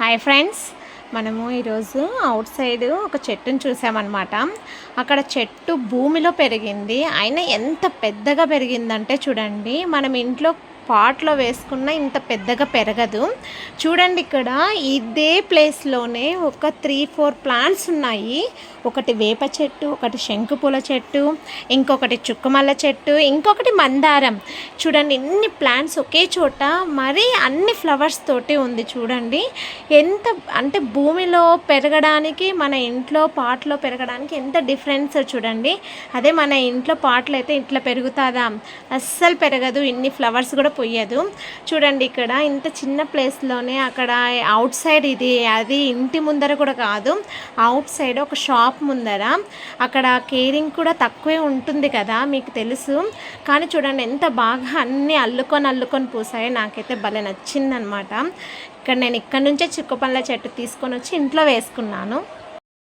Hi friends మనము ఈరోజు out side ఒక చెట్టును చూసామన్నమాట. అక్కడ చెట్టు భూమిలో పెరిగింది. అయినా ఎంత పెద్దగా పెరిగిందంటే చూడండి మనం ఇంట్లో పాట్లో వేసుకున్న ఇంత పెద్దగా పెరగదు. చూడండి ఇక్కడ ఇదే ప్లేస్లోనే ఒక త్రీ ఫోర్ ప్లాంట్స్ ఉన్నాయి. ఒకటి వేప చెట్టు ఒకటి శంకుపూల చెట్టు ఇంకొకటి చుక్కమల్ల చెట్టు ఇంకొకటి మందారం. చూడండి ఇన్ని ప్లాంట్స్ ఒకే చోట మరి అన్ని ఫ్లవర్స్ తోటి ఉంది చూడండి. ఎంత అంటే భూమిలో పెరగడానికి మన ఇంట్లో పాట్లో పెరగడానికి ఎంత డిఫరెన్స్ చూడండి. అదే మన ఇంట్లో పాటలు అయితే ఇట్లా పెరుగుతుందా? అస్సలు పెరగదు. ఇన్ని ఫ్లవర్స్ కూడా పొయ్యదు చూడండి ఇక్కడ ఇంత చిన్న ప్లేస్లోనే అక్కడ అవుట్ సైడ్ ఇది అది ఇంటి ముందర కూడా కాదు. అవుట్ సైడ్ ఒక షాప్ ముందర. అక్కడ కేరింగ్ కూడా తక్కువే ఉంటుంది కదా మీకు తెలుసు. కానీ చూడండి ఎంత బాగా అన్నీ అల్లుకొని అల్లుకొని పూసాయో నాకైతే భలే నచ్చిందనమాట ఇక్కడ నేను ఇక్కడ నుంచే చిక్కుపండ్ల చెట్టు తీసుకొని వచ్చి ఇంట్లో వేసుకున్నాను.